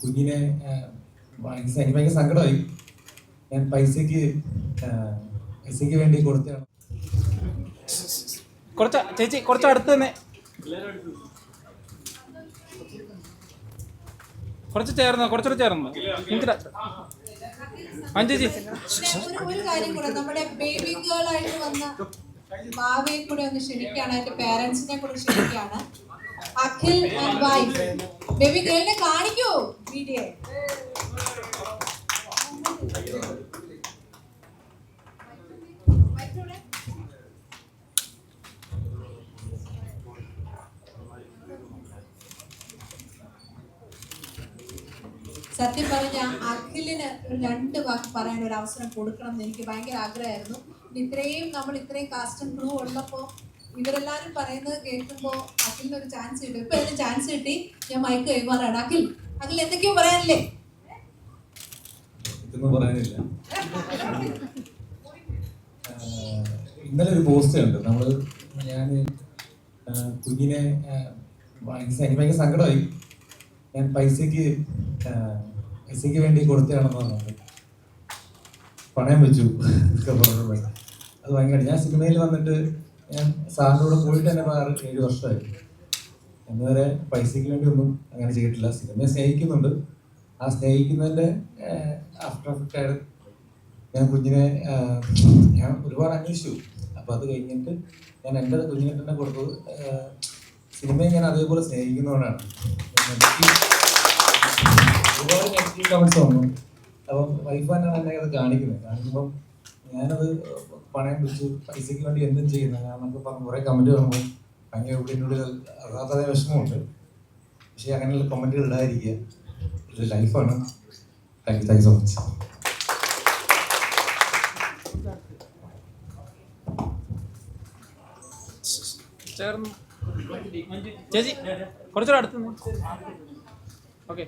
കുഞ്ഞിനെ എനിക്ക് ഭയങ്കര സങ്കടമായി. ഞാൻ പൈസക്ക് പൈസക്ക് വേണ്ടി കൊടുത്തതാണ് കുറച്ച് ചേച്ചി കുറച്ച് അടുത്ത് തന്നെ. കുറച്ച് ചേർന്നോ കുറച്ചുകൂടെ ചേർന്നോ? എനിക്കിതാ അഞ്ചേച്ചി ഒരു ഒരു കാര്യം കൂടെ നമ്മുടെ ബേബി ഗേൾ ആയിട്ട് വന്ന ഭാവിയെ കൂടെ ഒന്ന് ക്ഷണിക്കുകയാണ് എന്റെ പേരൻസിനെ കൂടെ ക്ഷണിക്കുകയാണ്. അഖിൽ ആൻഡ് വൈഫ് ബേബി ഗേളിനെ കാണിക്കൂ? വീഡിയോ. സത്യം പറഞ്ഞ അഖിലിന് ഒരു രണ്ട് വാക്ക് പറയാൻ ഒരു അവസരം കൊടുക്കണം എന്ന് എനിക്ക് ഭയങ്കര ആഗ്രഹമായിരുന്നു. ഇത്രയും നമ്മൾ ഇത്രയും കാസ്റ്റ് ക്രൂ ഉള്ളപ്പോൾ ഇവരെല്ലാവരും പറയുന്നത് കേൾക്കുമ്പോൾ അഖിലിന് ഒരു ചാൻസ് കിട്ടും ഇപ്പൊ ഇതിന് ചാൻസ് കിട്ടി. ഞാൻ മൈക്ക് കൈമാറാണ്. അഖിൽ അഖിൽ എന്തൊക്കെയോ പറയാനില്ലേ? പറയാനില്ല. ഇന്നലെ ഒരു പോസ്റ്റ് ഉണ്ട് നമ്മൾ ഞാൻ കുഞ്ഞിനെ എനിക്ക് ഭയങ്കര സങ്കടമായി. ഞാൻ പൈസക്ക് പൈസക്ക് വേണ്ടി കൊടുത്തതാണെന്ന് പറഞ്ഞു പണയം വെച്ചു അത് ഭയങ്കര ഞാൻ സിനിമയിൽ വന്നിട്ട് ഞാൻ സാറിനോട് പോയിട്ട് തന്നെ ആറ് ഏഴ് വർഷമായി. എന്നുവരെ പൈസയ്ക്ക് വേണ്ടി ഒന്നും അങ്ങനെ ചെയ്തിട്ടില്ല. സിനിമയെ സ്നേഹിക്കുന്നുണ്ട്. ആ സ്നേഹിക്കുന്നതിന്റെ ആഫ്റ്റർ എഫക്റ്റ് ആയിട്ട് ഞാൻ കുഞ്ഞിനെ ഞാൻ ഒരുപാട് അന്വേഷിച്ചു. അപ്പോൾ അത് കഴിഞ്ഞിട്ട് ഞാൻ എന്റെ കുഞ്ഞിനെ തന്നെ കൊടുത്തത് സിനിമയെ ഞാൻ അതേപോലെ സ്നേഹിക്കുന്നതുകൊണ്ടാണ് ഒരുപാട് നെഗറ്റീവ് കമൻസ് വന്നു. അപ്പം വൈഫ് എന്നെ അത് കാണിക്കുന്നത്. കാണിക്കുമ്പം ഞാനത് പണയം വെച്ച് പൈസയ്ക്ക് വേണ്ടി എന്തും ചെയ്യുന്ന. ഞാനൊക്കെ പറഞ്ഞു കുറേ കമന്റ് കാണുമ്പോൾ ഭയങ്കര ഉള്ളിനുള്ളിൽ അതാത്ത വിഷമമുണ്ട്. പക്ഷേ അങ്ങനെയുള്ള കമന്റുകൾ ഇടാതിരിക്കുക. ഇത് ലൈഫാണ് thank you thank you so much ചേച്ചി കുറച്ചുകൂടെ അടുത്ത് ഓക്കെ